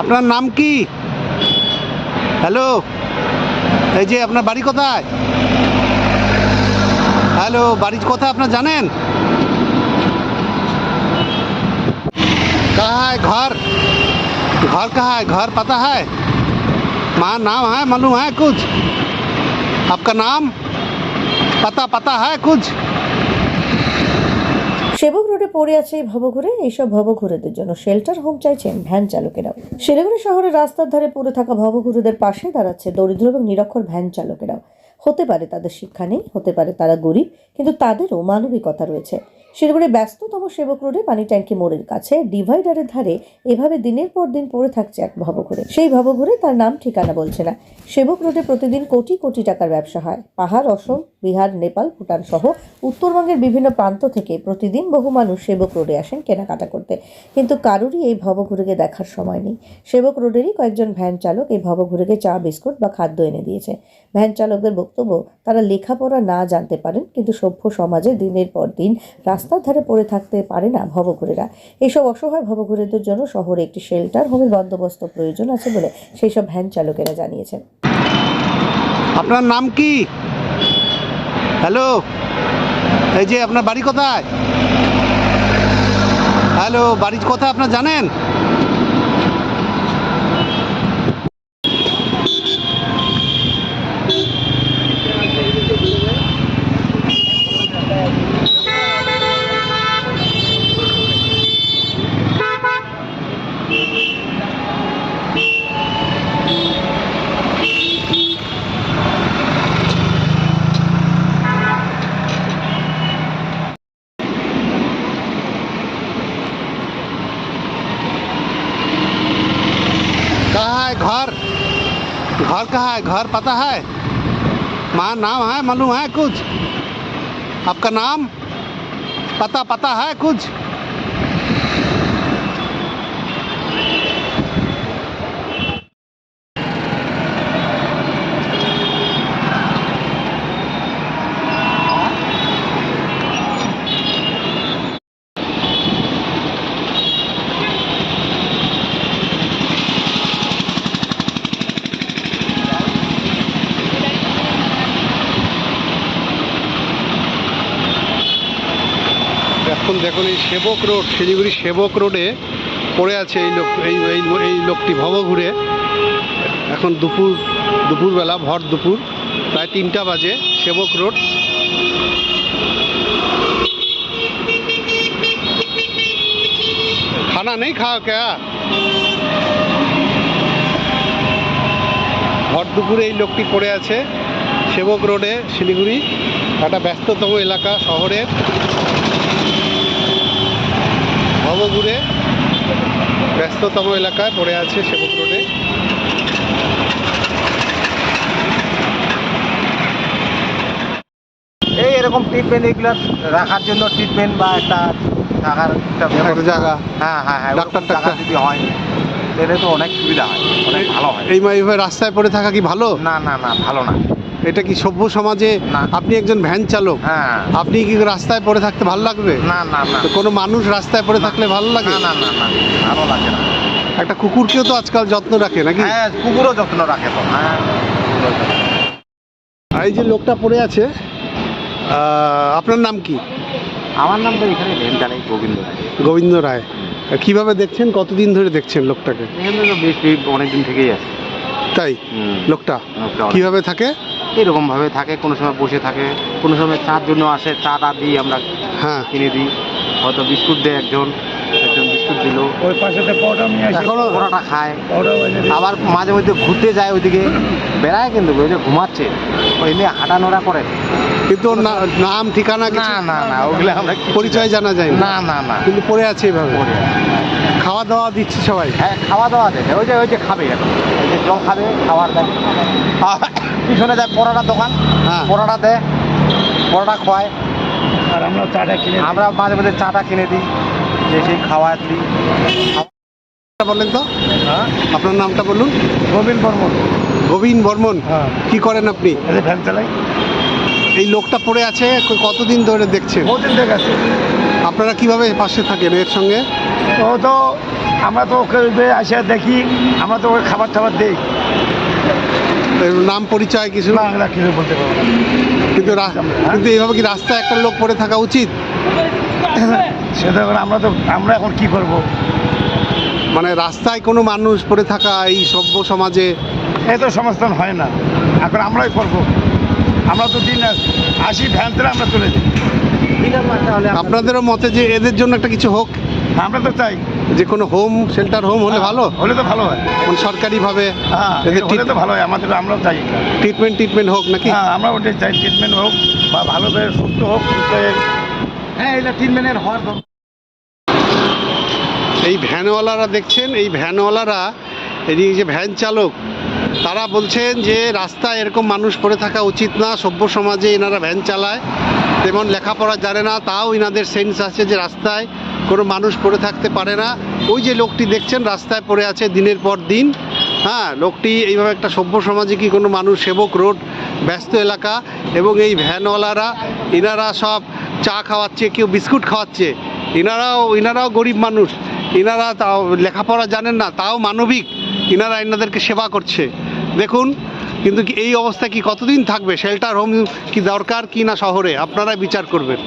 আপনার নাম কি হ্যালো এই যে আপনার বাড়ি কোথায় হ্যালো বাড়ি কোথায় আপনার জানেন कहाँ है घर घर कहाँ है घर पता है माँ नाम है मालूम है कुछ आपका नाम पता पता है कुछ সেবক রোডে পড়ে আছে এই ভবঘুরে, এইসব ভবঘুরেদের জন্য শেল্টার হোম চাইছেন ভ্যান চালকেরাও। শিলিগুড়ি শহরের রাস্তার ধারে পড়ে থাকা ভবঘুরেদের পাশে দাঁড়াচ্ছে দরিদ্র এবং নিরক্ষর ভ্যান চালকেরাও। হতে পারে তাদের শিক্ষা নেই, হতে পারে তারা গরিব, কিন্তু তাদেরও মানবিকতা রয়েছে। শিলিগুড়ির ব্যস্ততম সেবক রোডে পানি ট্যাঙ্কি মোড়ের কাছে ডিভাইডারের ধারে এভাবে দিনের পর দিন পড়ে থাকছে এক ভবঘুরে। সেই ভবঘুরে তার নাম ঠিকানা বলছে না। সেবক রোডে প্রতিদিন কোটি কোটি টাকার ব্যবসা হয়। পাহাড়, অসম, বিহার, নেপাল, ভুটান সহ উত্তরবঙ্গের বিভিন্ন প্রান্ত থেকে প্রতিদিন বহু মানুষ সেবক রোডে আসেন কেনাকাটা করতে। কিন্তু কারোরই এই ভবঘুরেকে দেখার সময় নেই। সেবক রোডেরই কয়েকজন ভ্যান চালক এই ভবঘুরেকে চা, বিস্কুট বা খাদ্য এনে দিয়েছে। ভ্যান চালকদের বক্তব্য, তারা লেখাপড়া না জানতে পারেন, কিন্তু সভ্য সমাজে দিনের পর দিন রাস্তার ধারে পড়ে থাকতে পারে না ভবঘুরেরা। এইসব অসহায় ভবঘুরেদের জন্য শহরে একটি শেল্টার, হোমের বন্দোবস্ত প্রয়োজন আছে বলে সেই সব ভ্যান চালকেরা জানিয়েছেন। আপনার নাম কি? হ্যালো? এই যে আপনার বাড়ি কোথায়? হ্যালো বাড়ির কোথায় আপনার জানেন? घर कहाँ है? घर पता है? माँ नाम है? मालूम है कुछ? आपका नाम? पता पता है कुछ? এখন দেখুন এই সেবক রোড, শিলিগুড়ি সেবক রোডে পড়ে আছে এই লোক এই এই লোকটি ভব ঘুরে এখন দুপুর দুপুরবেলা, ভর দুপুর, প্রায় তিনটা বাজে, সেবক রোড। খানা নেই খাওয়া क्या ভর দুপুরে এই লোকটি পড়ে আছে সেবক রোডে, শিলিগুড়ি, একটা ব্যস্ততম এলাকা শহরের। ভবঘুরে ব্যস্ততম এলাকায় পড়ে আছে সেবক রোডে। এই এরকম ট্রিটমেন্ট এগুলো রাখার জন্য ট্রিটমেন্ট বা একটা থাকার একটা জায়গা। হ্যাঁ হ্যাঁ হ্যাঁ ডাক্তার টাকা যদি হয় তাহলে তো অনেক সুবিধা হয় অনেক ভালো হয়। এই এইভাবে রাস্তায় পড়ে থাকা কি ভালো? না না না ভালো না। এটা কি সভ্য সমাজে আপনি একজন ভ্যান চালক? হ্যাঁ। আপনি কি রাস্তায় পড়ে থাকতে ভালো লাগবে? না না না। কোনো মানুষ রাস্তায় পড়ে থাকলে ভালো লাগে? না না না ভালো লাগে না। একটা কুকুরকেও তো আজকাল যত্ন রাখে নাকি? হ্যাঁ কুকুরও যত্ন রাখে তো। হ্যাঁ এই যে লোকটা পড়ে আছে আপনার নাম কি? আমার নাম তো এখানে গোবিন্দ রায়। গোবিন্দ রায়। কীভাবে দেখছেন? কতদিন ধরে দেখছেন লোকটাকে? এখানে তো বেশ বেশ অনেক দিন থেকেই আছে। তাই? লোকটা? কীভাবে থাকে? এরকম ভাবে থাকে কোনো সময় বসে থাকে কোনো সময় চার জন্য আসে চা টা দিই আমরা হ্যাঁ। কিনে দিই। হয়তো বিস্কুট দেয় একজন একজন বিস্কুট দিল। ওই পাশেতে পাউডার নিয়ে আসে এখনও পরোটা খায়। আবার মাঝে মধ্যে ঘুরতে যায় ওইদিকে বেড়ায় কিন্তু ওই যে ঘুমাচ্ছে। ওই হাঁটানোড়া করে। কিন্তু ওর নাম ঠিকানা না না না ওগুলো আমরা পরিচয় জানা যায় না। না না কিন্তু পড়ে আছে এভাবে? পরে আছে। খাওয়া দাওয়া দিচ্ছে সবাই? হ্যাঁ খাওয়া দাওয়া দেয়। ওই যে ওই যে খাবে এখন। ওই যে জল খাবে খাবার দেয়। আর পিছনে যায় পরোটা দোকান। হ্যাঁ। পরোটা দেয় পরোটা খোয়ায়। আর আমরা চাটা কিনে। আমরা মাঝে মধ্যে চাটা কিনে দিই যে সেই খাওয়া দিই বলেন তো। হ্যাঁ। আপনার নামটা বলুন। গোবিন্দ বর্মন। গোবিন বর্মন? হ্যাঁ। কি করেন আপনি? ভ্যান চালাই। এই লোকটা পড়ে আছে? কতদিন ধরে দেখছেন? বহুদিন থেকে আছে। আপনারা কীভাবে পাশে থাকেন এর সঙ্গে? ও তো আমরা তো ওকে আসে দেখি আমরা তো ওকে খাবার টাবার দিই। নাম পরিচয় কিছু? না আমরা কিছু বলতে পারব না। কিন্তু রা- কিন্তু এইভাবে কি রাস্তায় একটা লোক পড়ে থাকা উচিত? সেটা আমরা তো আমরা এখন কি করব? মানে রাস্তায় কোনো মানুষ পড়ে থাকা এই সভ্য সমাজে এই তো সমস্থান হয় না। এখন আমরাই করব। আমরা তো দিন আসি ভ্যান থেকে আমরা চলে যাই। আপনাদেরও মতে যে এদের জন্য একটা কিছু হোক। আমরা তো চাই। যে কোনো হোম শেল্টার হোম হলে ভালো? হলে তো ভালো হয়। মানে সরকারিভাবে হ্যাঁ হলে তো ভালো হয় আমাদের আমরাও চাই ট্রিটমেন্ট ট্রিটমেন্ট হোক নাকি? হ্যাঁ আমরা ওটাই চাই ট্রিটমেন্ট হোক বা ভালোভাবে সুস্থ হোক সুস্থ হ্যাঁ এটা ট্রিটমেন্টের হওয়ার দরকার। এই ভ্যানওয়ালারা দেখছেন এই ভ্যানওয়ালারা এই যে ভ্যান চালক তারা বলছেন যে রাস্তায় এরকম মানুষ পড়ে থাকা উচিত না সভ্য সমাজে এনারা ভ্যান চালায়। তেমন লেখাপড়া জানে না তাও এনাদের সেন্স আছে যে রাস্তায় কোনো মানুষ পড়ে থাকতে পারে না। ওই যে লোকটি দেখছেন, রাস্তায় পড়ে আছে দিনের পর দিন। হ্যাঁ লোকটি এইভাবে একটা সভ্য সমাজে কি কোনো মানুষ সেবক রোড, ব্যস্ত এলাকা, এবং এই ভ্যানওয়ালারা এনারা সব চা খাওয়াচ্ছে, কেউ বিস্কুট খাওয়াচ্ছে। এনারাও এনারাও গরিব মানুষ। এনারা তাও লেখাপড়া জানেন না, তাও মানবিক। এনারা এনাদেরকে সেবা করছে। দেখুন, কিন্তু এই অবস্থা কি কতদিন থাকবে? শেল্টার হোম কি দরকার কি না শহরে? আপনারাই বিচার করবেন।